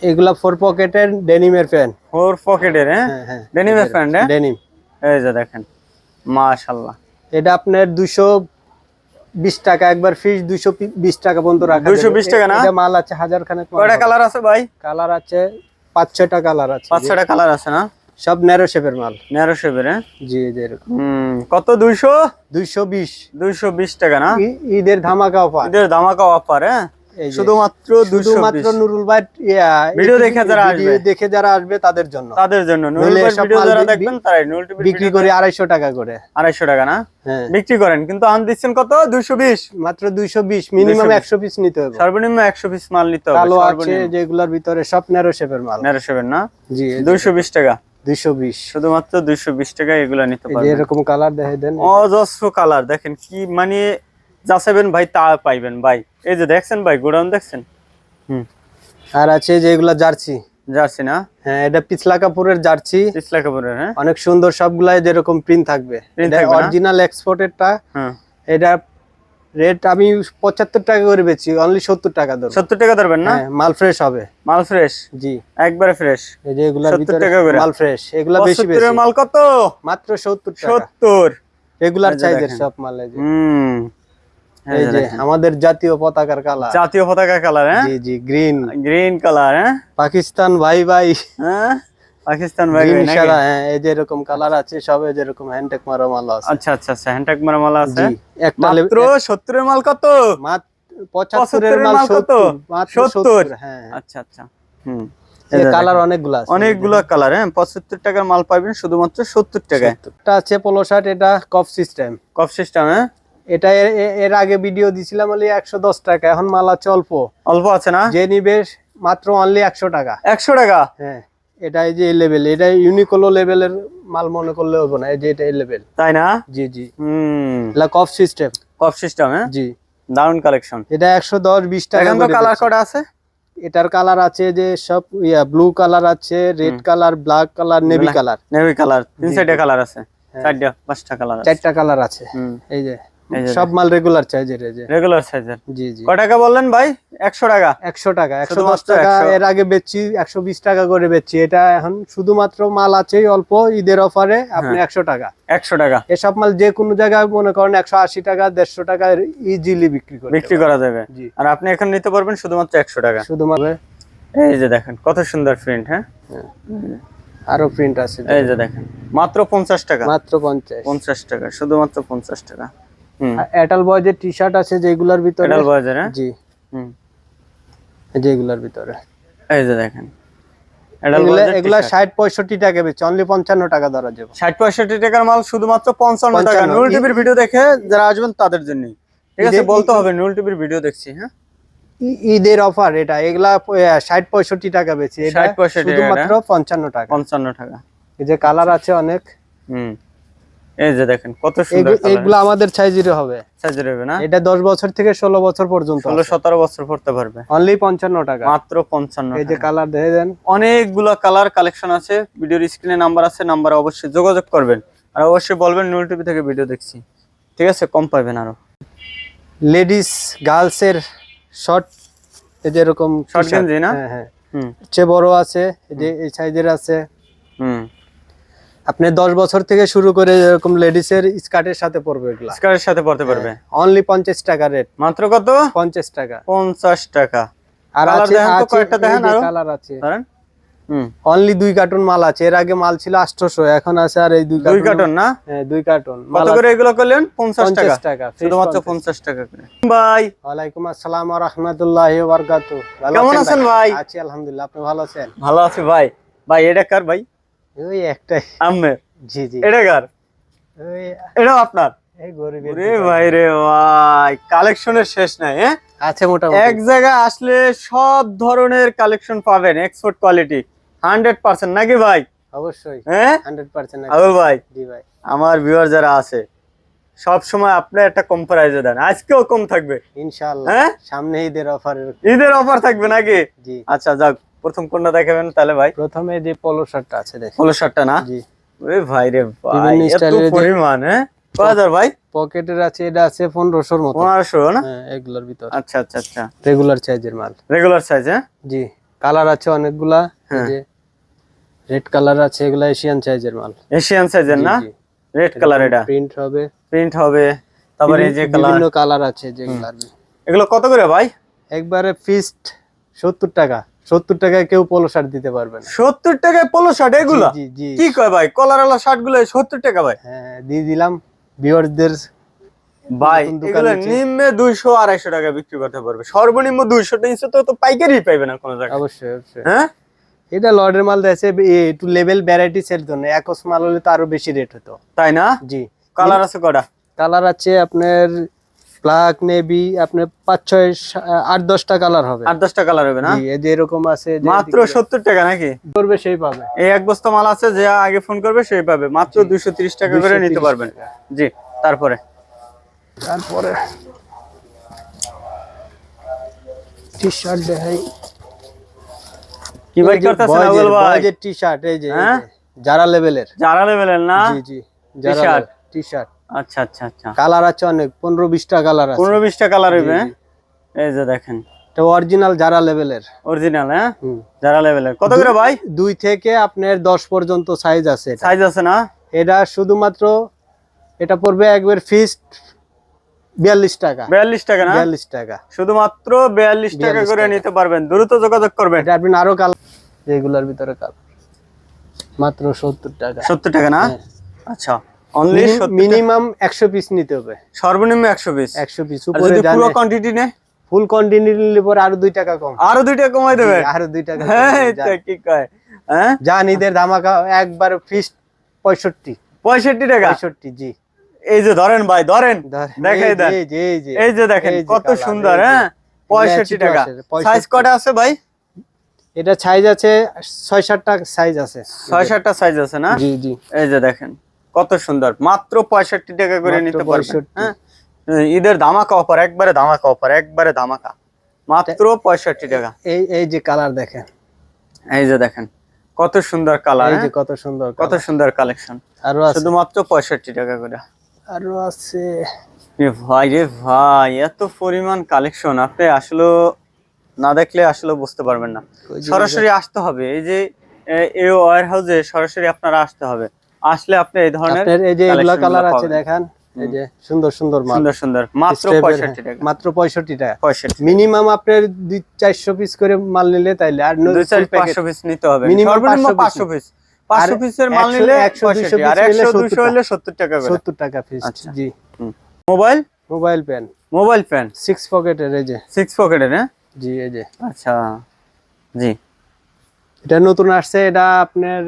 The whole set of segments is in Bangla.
এগুলা ফোর পকেটের ডেনিমের প্যান্ট ফোর পকেটের হ্যাঁ? হ্যাঁ হ্যাঁ। ডেনিমের প্যান্ট হ্যাঁ? ডেনিম এই যে দেখেন মাশাল্লাহ এটা আপনার দুশো বিশ টাকা একবার ফিস দুশো বিশ টাকা পর্যন্ত রাখা 220 টাকা না? এটা মাল আছে হাজার খানেক কয়টা কালার আছে ভাই? কালার আছে পাঁচ ছয়টা কালার আছে। পাঁচ ছটা কালার আছে না? সব ন্যারো শেপের মাল। ন্যারো শেপের হ্যাঁ? জি জি এরকম। কত দুইশো? দুইশো বিশ। দুইশো বিশ টাকা না? ঈদের ধামাকা অফার এদের ধামাকা অফার হ্যাঁ? শুধুমাত্র শুধুমাত্র নুরুল ভাই ভিডিও দেখে যারা আসবে। দেখে যারা আসবে তাদের জন্য। তাদের জন্য। নুরুল নইলে ভিডিও যারা দেখবেন তারাই নুরুল বিক্রি করে আড়াইশো টাকা করে। আড়াইশো টাকা না? হ্যাঁ। বিক্রি করেন কিন্তু আন দিচ্ছেন কত? দুইশো বিশ। মাত্র দুইশো বিশ মিনিমাম 220 একশো পিস নিতে হবে। সর্বনিম্ন একশো পিস মাল নিতে হবে কালো আছে যেগুলোর ভিতরে সব ন্যারো শেপের মাল। ন্যারো শেপের না? জি দুইশো বিশ টাকা। দুইশো বিশ। শুধুমাত্র দুইশো বিশ টাকা এগুলা নিতে পারবেন। এরকম কালার দেখে দেন। অজস্র কালার দেখেন কি মানে যা চাইবেন ভাই তা পাইবেন ভাই। এই যে দেখছেন ভাই গোডাউন দেখছেন? হুম। আর আছে যেগুলা জার্সি। জার্সি না? হ্যাঁ এটা পিছলা কাপুরের জার্সি। পিছলা কাপুরের হ্যাঁ? অনেক সুন্দর সবগুলাই যেরকম প্রিন্ট থাকবে। অরিজিনাল এক্সপোর্টেরটা হ্যাঁ। এটা রেট আমি পঁচাত্তর টাকা করে বেচি অনলি সত্তর টাকা ধরো সত্তর টাকা ধরবেন না? হ্যাঁ মাল ফ্রেশ হবে। মাল ফ্রেশ জি। একবারে ফ্রেশ এই যে এগুলার 70 টাকা করে? মাল ফ্রেশ এগুলা বেশি বেশি। মাল কত? মাত্র সত্তর টাকা। সত্তর। রেগুলার এই যে সাইজের দেখেন। সব মাল যে। হুম। এই যে আমাদের জাতীয় পতাকার কালার। জাতীয় পতাকা কালার হ্যাঁ? জি জি গ্রিন। গ্রিন কালার হ্যাঁ? পাকিস্তান ভাই ভাই। হ্যাঁ? পাকিস্তান ভাই ভাই? হ্যাঁ এই যে এরকম কালার আছে সব এই যে এরকম হ্যান্ডটেক মারা মাল আছে। আচ্ছা আচ্ছা আচ্ছা হ্যান্ডটেক মারা মাল আছে। একটা মাত্র সত্তরের মাল কত? মাত্র পঁচাত্তরের 75 মাল মাল কত? 70 হ্যাঁ আচ্ছা আচ্ছা। হুম। কালার অনেকগুলো আছে। অনেকগুলো কালার হ্যাঁ পঁচাত্তর টাকার মাল পাবেন শুধুমাত্র সত্তর টাকায়। এটা আছে পোলো শার্ট এটা কফ সিস্টেম কফ সিস্টেম হ্যাঁ? এটা এর- আগে ভিডিও দিছিলাম অনলি একশো দশ টাকা এখন মাল আছে অল্প। অল্প আছে না? যে নিবে মাত্র অনলি একশো টাকা। একশো টাকা? হ্যাঁ এটা এই যে লেভেল এটা ইউনিকোলো লেভেলের মাল মনে করলে হবে না এই যে এটা লেভেল তাই না? জি জি। হুম। কফ সিস্টেম কফ সিস্টেম হ্যাঁ? জি। দারুণ কালেকশন এটা একশো দশ বিশ টাকা এখন তো কালার। কটা আছে? এটার কালার আছে যে সব ইয়া ব্লু কালার আছে red colour black colour navy colour navy colour তিন চারটা কালার আছে। হ্যাঁ। চারটা পাঁচটা কালার চারটা কালার আছে। হুম। এই যে। সব মাল রেগুলার চাইজের এই রেগুলার সাইজের জি জি। কয় টাকা বললেন ভাই? একশো টাকা। একশো টাকা একশো দশ শুধুমাত্র টাকা। এর আগে বেচছি একশো বিশ টাকা করে বেচছি। এটা এখন শুধুমাত্র মাল আছে অল্প ঈদের অফারে আপনি একশো টাকা। একশো টাকা। এসব মাল যে কোনো জায়গায় মনে করেন একশো আশি টাকা দেড়শো টাকা ইজিলি বিক্রি করে বিক্রি করা যাবে। জি। আর আপনি এখন নিতে পারবেন শুধুমাত্র একশো টাকা। শুধুমাত্র এই যে দেখেন কত সুন্দর প্রিন্ট হ্যাঁ? আরও প্রিন্ট আছে। এই যে দেখেন মাত্র পঞ্চাশ টাকা। মাত্র পঞ্চাশ। পঞ্চাশ টাকা শুধুমাত্র পঞ্চাশ টাকা। এটাল বয়েজের টি শার্ট আছে যেগুলোর ভিতরে এটাল বাজার হ্যাঁ জি। হুম। যেগুলোর ভিতরে। এই যে দেখেন। এটাল এগুলা এগুলা ষাট পঁয়ষট্টি টাকা বেচছে অনলি পঞ্চান্ন টাকা ধরা যাবে ষাট পঁয়ষট্টি টাকার মাল শুধুমাত্র পঞ্চান্ন টাকা। 55 নুল টিভির ভিডিও দেখে যারা আসবেন তাদের জন্যই। ঠিক আছে বলতে হবে নুল টিভির ভিডিও দেখছি হ্যাঁ? ঈদের অফার এটা। এগুলা ষাট পঁয়ষট্টি টাকা বেচি এটা 60 65 শুধুমাত্র পঞ্চান্ন টাকা। পঞ্চান্ন টাকা। এই যে কালার আছে অনেক। হুম। এই যে দেখেন কত সুন্দর এগু- এগুলো আমাদের সাইজের হবে। সাইজের হবে না? এটা দশ বছর থেকে ষোলো বছর পর্যন্ত ষোলো সতেরো বছর পড়তে পারবে। অনলি পঞ্চান্ন টাকা। মাত্র পঞ্চান্ন এই যে কালার দেখে দেন। অনেকগুলো কালার কালেকশন আছে। ভিডিওর স্ক্রিনে নাম্বার আছে নাম্বারে অবশ্যই যোগাযোগ করবেন। আর অবশ্যই বলবেন নুল টিভি থেকে ভিডিও দেখছি। ঠিক আছে? কম পাবেন আরও। লেডিস গার্লস এর শর্ট এই যে এরকম t-shirt। গেঞ্জি না? হ্যাঁ হ্যাঁ। চেয়ে বড় আছে এই যে এই সাইজের আছে। হুম। আপনি দশ বছর থেকে শুরু করে এরকম লেডিস এর স্কার্টের সাথে পরবে এগুলা। স্কারের সাথে পড়তে পারবে? অনলি পঞ্চাশ টাকা রেট মাত্র কত? পঞ্চাশ টাকা। পঞ্চাশ টাকা। আর Colour আছে দেখেন দেখেন আরও। কালার আছে। ধরেন। হুম। অনলি দুই কার্টুন মাল আছে। এর আগে মাল ছিল আটশোশো এখন আছে আর এই দুই দুই কার্টুন কার্টন না? হ্যাঁ দুই কার্টুন কত করে এগুলো করলেন? পঞ্চাশ টাকা। পঞ্চাশ টাকা শুধুমাত্র 50 পঞ্চাশ টাকা করে। ভাই। ওয়ালাইকুম আসসালাম ওয়া রাহমাতুল্লাহি ওয়া বারাকাতুহু ভালো কেমন আছেন ভাই? আছি আলহামদুলিল্লাহ। আপনি ভালো আছেন? ভালো আছি ভাই। ভাই এটা কার ভাই? ওই একটাই। আম্মের জি জি। এটা কার? এটাও আপনার? এই গরিবের রে ভাই রে ভাই কালেকশনের শেষ নাই হ্যাঁ? আছে মোটামুটি। এক জায়গায় আসলে সব ধরনের কালেকশন পাবেন এক্সপোর্ট কোয়ালিটি হান্ড্রেড পার্সেন্ট নাকি ভাই? অবশ্যই হ্যাঁ? হান্ড্রেড পার্সেন্ট ভাই জি ভাই। আমার ভিউয়ার যারা আছে সব সময় আপনি একটা কম প্রাইজে দেন আজকেও কম থাকবে। ইনশাআল্লাহ হ্যাঁ? সামনে ঈদের অফার ঈদের অফার থাকবে নাকি? জি। আচ্ছা যাক। প্রথম কোনটা দেখাবেন তাহলে ভাই? প্রথমে যে পলো শার্টটা আছে দেখুন। ষোলো শার্টটা না? জি। ওরে ভাই রে ভাই এত পরিমাণ হ্যাঁ? কয় হাজার ভাই? পকেটের আছে এটা আছে পনেরোশোর মতো। পনেরোশো না? হ্যাঁ এগুলোর ভিতর। আচ্ছা আচ্ছা আচ্ছা। রেগুলার সাইজের মাল। রেগুলার সাইজ হ্যাঁ? জি কালার আছে অনেকগুলা। হ্যাঁ। রেড কালার আছে এগুলা এশিয়ান সাইজের মাল। এশিয়ান সাইজের না? রেড কালার এটা। প্রিন্ট হবে। প্রিন্ট হবে। তারপরে এই যে কালার বিভিন্ন কালার আছে যেগুলা এগুলো কত করে ভাই? একবারে ফিস্ট সত্তর টাকা। সত্তর টাকায় কেউ পোলো শার্ট দিতে পারবে না। সত্তর টাকায় পোলো শার্ট এগুলা? কি কয় ভাই? কলারওয়ালা শার্টগুলো সত্তর টাকা ভাই? হ্যাঁ দিয়ে দিলাম। ভিউয়ারদের ভাই এগুলো নিম্নে দুইশো আড়াইশো টাকা বিক্রি করতে পারবে। সর্বনিম্ন দুইশো তিনশো তো পাইকারি পাইবে না কোনো জায়গায়। অবশ্যই অবশ্যই। হ্যাঁ? এটা লর্ডের মাল একটু লেভেল ভ্যারাইটি সেল জন্য। একস মাল হলে তো আরও বেশি রেট হতো। তাই না? জি। কালার আছে কটা? কালার আছে আপনার ব্ল্যাক নেভি আপনার পাঁচ ছয় আট দশটা কালার হবে। আট দশটা কালার হবে না? জি, যে এরকম আছে মাত্র সত্তর টাকা নাকি? করবে সেই পাবে। এই এক বস্তা মাল আছে যে আগে ফোন করবে সেই পাবে। মাত্র দুইশো টাকা করে নিতে পারবেন। জি তারপরে? তারপরে টি শার্ট দেখাই। কি ভাই করতেছেন আবুল ভাই? টি শার্ট এই যে হ্যাঁ? যে, যারা লেভেলের যারা লেভেলের না? জি জি যারা টি শার্ট আচ্ছা আচ্ছা আচ্ছা। কালার আছে অনেক পনেরো বিশটা কালার আছে। পনেরো বিশটা কালার হইবে এই যে দেখেন। অরিজিনাল যারা লেভেলের অরিজিনাল হ্যাঁ? যারা লেভেলের কত করে ভাই? দুই থেকে আপনার দশ পর্যন্ত সাইজ আছে সাইজ আছে না? এটা শুধুমাত্র এটা পড়বে একবার ফিক্সড বিয়াল্লিশ টাকা। বিয়াল্লিশ টাকা না? বিয়াল্লিশ টাকা। শুধুমাত্র বিয়াল্লিশ টাকা করে নিতে পারবেন। দ্রুত যোগাযোগ করবেন। আপনি আরও কালার যেগুলোর ভিতরে কালার। মাত্র সত্তর টাকা। সত্তর টাকা না? হ্যাঁ। আচ্ছা। অনলি মিনিমাম একশো পিস নিতে হবে। সর্বনিম্ন একশো পিস একশো পিস আর উপরে যদি পুরো কোয়ান্টিটি নেয় ফুল কন্টিনিউ নিলে পরে আরও দুই টাকা কম। আরও দুইটা কমাই দেবে? আরও দুই টাকা হ্যাঁ এটা কি কয়? হ্যাঁ? ঈদের ধামাকা একবার ফিস পঁয়ষট্টি। পঁয়ষট্টি টাকা? পঁয়ষট্টি জি। এই যে ধরেন ভাই ধরেন। ধর- দেখাই দেন। এই যে এই এই যে দেখেন কত সুন্দর হ্যাঁ? পঁয়ষট্টি ছিটো টাকা। সাইজ কটা আছে ভাই? এটা সাইজ আছে ছয় সাতটা সাইজ আছে। ছয় সাতটা সাইজ আছে না? জি জি। এই যে দেখেন। কত সুন্দর। মাত্র পঁয়ষট্টি টাকা করে নিতে পারবেন। হ্যাঁ? ঈদের ধামাকা অফার একবারে ধামাকা অফার একবারে ধামাকা। মাত্র পঁয়ষট্টি টাকা। এই এই যে কালার দেখেন। এই যে দেখেন কত সুন্দর কালার এই যে কত সুন্দর কত সুন্দর কালেকশন। আরও আছে। শুধুমাত্র পঁয়ষট্টি টাকা করে। আরও আছে। ভাই রে ভাই এত পরিমাণ কালেকশন। আপনি আসলে না দেখলে আসলে বুঝতে পারবেন না। সরাসরি আসতে হবে। এই যে এই ওয়ার হাউসে সরাসরি আপনারা আসতে হবে। আসলে আপনি এই ধরনের এই যে এগুলা কালার আছে। দেখেন এই যে সুন্দর সুন্দর মাল। সুন্দর সুন্দর। মাত্র Step এর, পঁয়ষট্টি হ্যাঁ, টাকা। মাত্র পঁয়ষট্টি টাকা। পঁয়ষট্টি মিনিমাম আপনার দুই চারশো পিস করে মাল নিলে তাইলে আর দুই চার পাঁচশো পিস নিতে হবে। সর্বনিম্ন 500 পিস পাঁচশো আর পিসের মাল নিলে 100 পঁয়ষট্টি। আর 200 একশো পিস দুশো নিলে হলে সত্তর টাকা করে। সত্তর টাকা পিস আচ্ছা। জি। Mobile? Mobile pen. Mobile fan six পকেটের এই যে। সিক্স পকেটের হ্যাঁ? জি এই যে। আচ্ছা জি। এটা নতুন আসছে এটা আপনার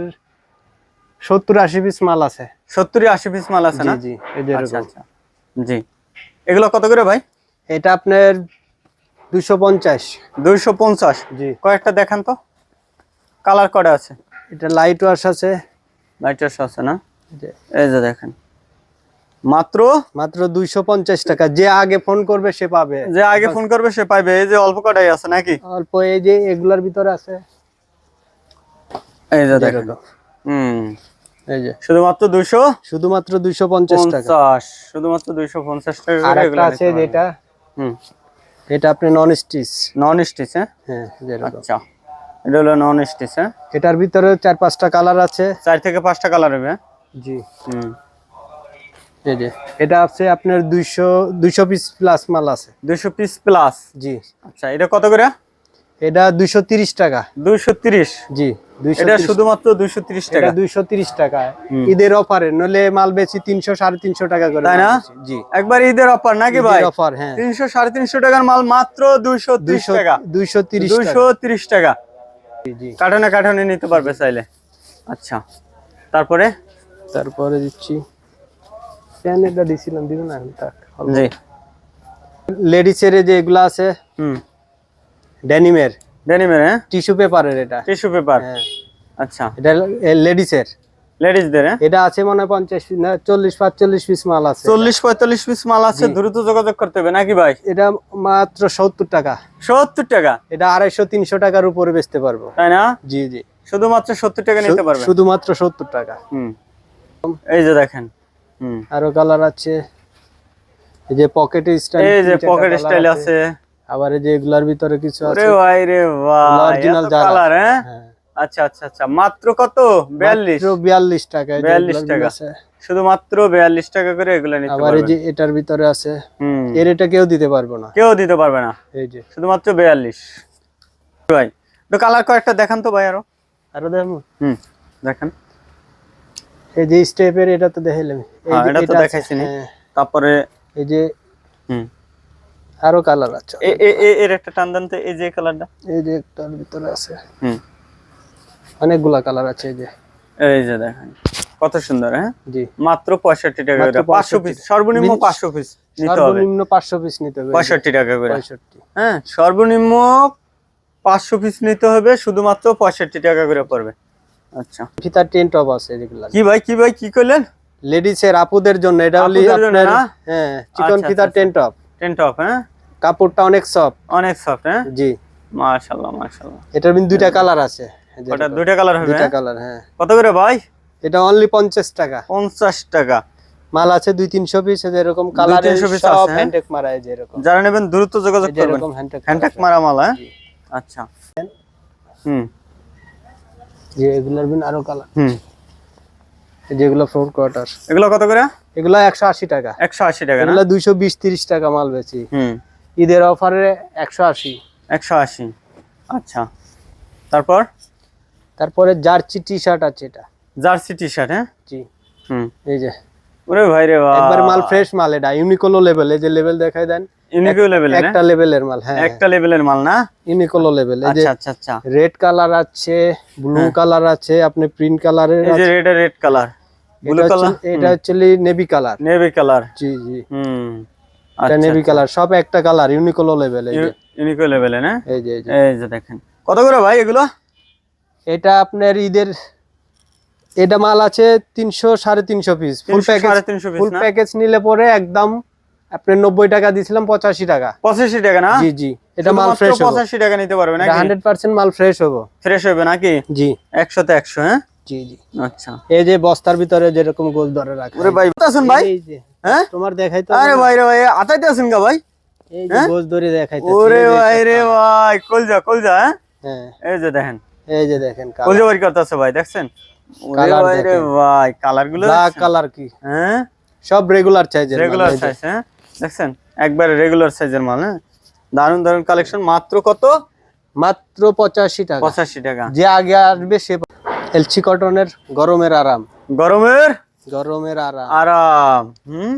সত্তর আশি পিস মাল আছে। সত্তর আশি পিস মাল আছে না? জি আচ্ছা আচ্ছা। জি। এগুলো কত করে ভাই? এটা আপনার দুশো পঞ্চাশ। দুইশো পঞ্চাশ। জি। কয়েকটা দেখান তো। কালার কটা আছে? এটা লাইট ওয়াশ আছে। লাইটার্স আছে না? এই যে। দেখেন। মাত্র? মাত্র দুইশো পঞ্চাশ টাকা। যে আগে ফোন করবে সে পাবে। যে আগে ফোন করবে সে পাইবে। এই যে অল্প কটাই আছে নাকি? অল্প এই যে এগুলার ভিতরে আছে। এই যে দেখেন। হুম। এই যে। শুধুমাত্র দুইশো? শুধুমাত্র দুইশো পঞ্চাশ টাকা। পঞ্চাশ শুধুমাত্র দুইশো পঞ্চাশ টাকা আর একটা আছে যেটা? হুম। এটা আপনি নন স্টিচ নন স্টিচ হ্যাঁ হ্যাঁ আচ্ছা। এটা হলো নন স্টিচ হ্যাঁ? এটার ভিতরে চার পাঁচটা কালার আছে। চার থেকে পাঁচটা কালার হবে হ্যাঁ? জি। হুম। এই যে এটা আছে আপনার দুইশো দুইশো পিস প্লাস মাল আছে। দুইশো পিস প্লাস জি। আচ্ছা এটা কত করে? এটা দুইশো তিরিশ টাকা। দুইশো তিরিশ? জি দুইশো এটা শুধুমাত্র দুইশো তিরিশ এটা টাকা? দুইশো তিরিশ টাকা। ঈদের অফারে নলে মাল বেশি তিনশো সাড়ে তিনশো টাকা করে তাই না? জি। একবার ঈদের অফার নাকি ভাই? অফার হ্যাঁ। তিনশো সাড়ে তিনশো টাকার মাল মাত্র দুইশো তিরিশ দুইশো টাকা। দুইশো তিরিশ দুইশো তিরিশ টাকা। জি, কার্টনে নিতে পারবে চাইলে। আচ্ছা। তারপরে? তারপরে দিচ্ছি। প্যান এটা দিছিলাম দিব না জি। লেডিসের যে এগুলা আছে হুম। ডেনিমের ডেনিমের হ্যাঁ? টিস্যু পেপারের এটা। টিস্যু পেপার হ্যাঁ। আচ্ছা। এটা লেডিসের লেডিসদের হ্যাঁ? এটা আছে মনে হয় পঞ্চাশ না চল্লিশ পাঁচচল্লিশ পিস মাল আছে। চল্লিশ পঁয়তাল্লিশ পিস মাল আছে দ্রুত যোগাযোগ করতে হবে নাকি ভাই? এটা মাত্র সত্তর টাকা। সত্তর টাকা? এটা আড়াইশো তিনশো টাকার উপরে বেচতে পারব। তাই না? জি জি। শুধুমাত্র সত্তর টাকা নিতে পারবেন? শুধুমাত্র সত্তর টাকা। হুম। এই যে দেখেন হুম। আরও কালার আছে। এই যে পকেটে স্টাইল এই যে পকেট স্টাইল আছে। আবার এই যে এগুলার ভিতরে কিছু আছে ভাই রে ভাই original এত যারা। কালার হ্যাঁ? আচ্ছা আচ্ছা আচ্ছা মাত্র কত? বিয়াল্লিশ। মাত্র 42 টাকা এই যে 42 টাকা। আছে। শুধুমাত্র বিয়াল্লিশ টাকা করে এগুলো নিতে আবার এই যে এটার ভিতরে আছে হুম। এর এটা কেউ দিতে পারবে না। কেউ দিতে পারবে না। এই যে। শুধুমাত্র বিয়াল্লিশ। ভাই একটু কালার কয়েকটা দেখান তো ভাই আরও। আরও দেখো হুম দেখেন। এই যে স্টেপের এটা তো দেখাইলাম। এই হ্যাঁ, যে এটা তো আছে, দেখাইছি নি। হ্যাঁ, তারপরে এই যে হুম। আরও কালার আছে। এ- এর একটা টান দেন তো এই যে কালারটা এই যে একটার ভিতরে আছে। হুম। অনেকগুলা কালার আছে এই যে। এই যে দেখেন কত সুন্দর হ্যাঁ? জি। মাত্র পঁয়ষট্টি টাকা করে। পাঁচশো 65 পিস সর্বনিম্ন মিনি- পাঁচশো পিস নিতে হবে। সর্বনিম্ন পাঁচশো পিস নিতে হবে। এই যে, পঁয়ষট্টি টাকা করে। পঁয়ষট্টি। হ্যাঁ সর্বনিম্ন পাঁচশো পিস নিতে হবে শুধুমাত্র পঁয়ষট্টি টাকা করে পড়বে। আচ্ছা। ফিতার টেন টপ আছে যেগুলা। কি ভাই কি ভাই কি করলেন? লেডিস এর আপুদের জন্য এটা হলি আপনার হ্যাঁ চিকন আচ্ছা, ফিতার আচ্ছা, টেন টপ টেন টপ হ্যাঁ? কাপড়টা অনেক সফট অনেক সফট হ্যাঁ? জি। মাশাল্লাহ মাশাল্লাহ এটার কিন্তু দুইটা কালার আছে। এরকম, দুইটা কালার হবে দুইটা হ্যাঁ? কালার হ্যাঁ। কত করে ভাই? এটা অনলি পঞ্চাশ টাকা। পঞ্চাশ টাকা। মাল আছে দুই তিনশো পিস এরকম কালার 300 piece সব আছে, হ্যাঁ? হ্যান্ডটেক মারা এই এরকম। যারা নেবেন দ্রুত যোগাযোগ করবেন। এরকম হ্যান্ডটেক মারা মাল হ্যাঁ? আচ্ছা। হুম। যে এগুলার বিন আরও কালার হুম। যেগুলো ফ্লোর কোয়ার্টার এগুলো কত করে? এগুলো একশো আশি টাকা। একশো আশি টাকা এগুলো দুইশো বিশ তিরিশ টাকা মাল বেচি। ঈদের অফারে একশো আশি। একশো আশি। আচ্ছা। তারপর? তারপরে জার্সি টি শার্ট আছে এটা। জার্সি টি শার্ট হ্যাঁ? জি। হুম। এই যে। ওরে ভাই রে একবার মাল ফ্রেশ মাল এটা। ইউনিকোলো লেভেল এই যে লেভেল দেখাই দেন। ইউনিকো লেভেল একটা লেভেলের মাল হ্যাঁ একটা লেভেলের মাল না? ইউনিকোলো লেভেল এই যে আচ্ছা আচ্ছা আচ্ছা। রেড কালার আছে ব্লু কালার আছে আপনি প্রিন্ট কালারের এই যে রেড রেড কালার ব্লু এটা কালার এটা actually navy colour navy colour জি জি। হুম। এটা আচ্ছা নেভি কালার সব একটা কালার ইউনিকোলো লেভেল ইউনিকো লেভেলে না? এই যে এই যে। দেখেন। কত করে ভাই এগুলো? এটা আপনার ঈদের এটা মাল আছে তিনশো সাড়ে তিনশো piece full package full package নিলে পরে একদম আপনার নব্বই টাকা দিছিলাম পঁচাশি টাকা। পঁচাশি টাকা না? জি জি। এটা মাল ফ্রেশ পঁচাশি টাকা নিতে পারবে নাকি? হান্ড্রেড পার্সেন্ট মাল ফ্রেশ হব। ফ্রেশ হবে নাকি? জি। একশোতে একশো হ্যাঁ? জি জি। আচ্ছা। এই যে বস্তার ভিতরে যেরকম গোল ধরে রাখা। ওরে ভাই আছেন ভাই? হ্যাঁ? তোমার দেখাই তো আরে ভাই রে ভাই আতাইতে আছেন গা ভাই? এই যে গোজ ধরে দেখাই ওরে ভাই রে ভাই কলজা কলজা হ্যাঁ? হ্যাঁ। এই যে দেখেন। এই যে দেখেন কলজা বাড়ি করতেছে ভাই দেখছেন? ওরে ভাই রে ভাই কালারগুলো ব্ল্যাক কালার কি? হ্যাঁ? সব রেগুলার রেগুলার সাইজ হ্যাঁ? দেখছেন? একবারে রেগুলার সাইজের মাল হ্যাঁ? দারুণ দারুণ কালেকশন মাত্র কত? মাত্র পঁচাশি টাকা। পঁচাশি টাকা। যে আগে আসবে সে এলচি কটনের গরমের আরাম। গরমের? গরমের আরাম। আরাম। হুম?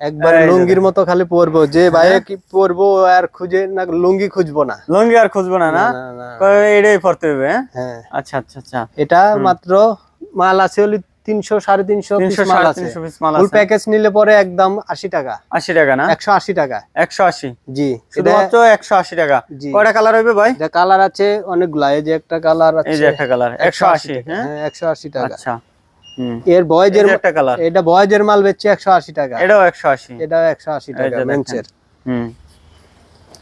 একবার লুঙ্গির মতো খালি পরবো। যে ভাইয়া কি পরবো আর খুঁজে না লুঙ্গি খুঁজবো না। লুঙ্গি আর খুঁজবো না না? এটাই পড়তে হবে হ্যাঁ? হ্যাঁ। আচ্ছা আচ্ছা আচ্ছা। এটা মাত্র মাল আছে হলি তিনশো সাড়ে তিনশো ফুল প্যাকেজ নিলে পরে একদম আশি টাকা। আশি টাকা না? একশো আশি টাকা। একশো আশি? জি শুধুমাত্র একশো আশি টাকা। কয়টা কালার হবে ভাই? কালার আছে অনেকগুলা এই যে একটা কালার এই আছে। যে একটা কালার একশো আশি হ্যাঁ? হ্যাঁ একশো আশি টাকা। আচ্ছা এর বয়েজের একটা কালার এটা বয়েজের মাল বেচছে একশো আশি টাকা। এটাও একশো আশি। এটা একশো আশি টাকা যে মেন্সের। হুম।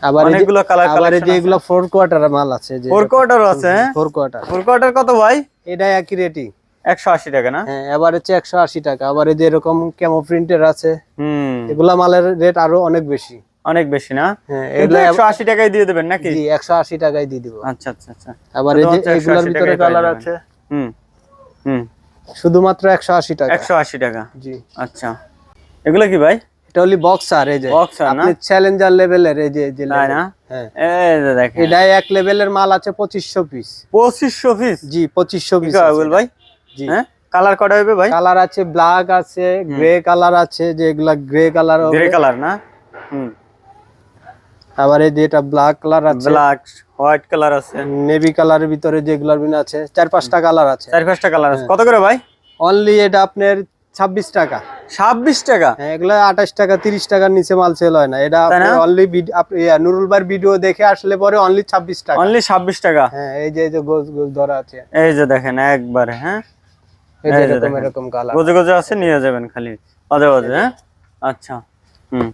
আবার অনেকগুলো কালার আবার এই যে এগুলো ফোর কোয়ার্টার মাল আছে যে ফোর কোয়ার্টারও আছে হ্যাঁ? ফোর কোয়ার্টার ফোর কোয়ার্টার কত ভাই? এটা একই রেটই একশো আশি টাকা না? হ্যাঁ এবার হচ্ছে একশো আশি টাকা। আবার এই যে এরকম ক্যামো প্রিন্টের আছে হুম। এগুলা মালের রেট আরও অনেক বেশি। অনেক বেশি না? হ্যাঁ এগুলো টাকায় দিয়ে দেবেন নাকি? জি একশো আশি টাকায় দিয়ে দিব। আচ্ছা আচ্ছা আচ্ছা। আবার এই যে শুধুমাত্র 180 এগুলোর ভিতরে কালার আছে। হুম হুম। শুধুমাত্র একশো আশি টাকা। একশো আশি টাকা? জি। আচ্ছা। এগুলো কি ভাই? এটা হলি বক্সার এই যে? আপনি চ্যালেঞ্জার লেভেলের এই যে যে না? হ্যাঁ। এই দেখেন। এটা এক লেভেলের মাল আছে পঁচিশশো পিস পিস জি পঁচিশশো কি পিস বল ভাই? হ্যাঁ? কালার কটা হবে ভাই? কালার আছে ব্ল্যাক আছে গ্রে কালার আছে যে এগুলা গ্রে কালার গ্রে কালার না? হুম। আবার এই যে এটা ব্ল্যাক কালার আছে। ব্ল্যাক হোয়াইট কালার আছে। নেভি কালারের ভিতরে যেগুলোর বিন আছে চার পাঁচটা কালার আছে। চার পাঁচটা কালার আছে। কত করে ভাই? অনলি এটা আপনার ছাব্বিশ টাকা। ছাব্বিশ টাকা? হ্যাঁ এগুলো আঠাশ টাকা তিরিশ টাকার নিচে মাল সেল হয় না। এটা? অনলি নুরুল ভাইয়ের ভিডিও দেখে আসলে পরে অনলি ছাব্বিশ টাকা। অনলি ছাব্বিশ টাকা? হ্যাঁ এই যে এই যে গোজ গোজ ধরা আছে। এই যে দেখেন একবারে হ্যাঁ? এরকম। এরকম কালার গজে গজে আছে নিয়ে যাবেন খালি। মাঝে মাঝে হ্যাঁ? আচ্ছা। হুম।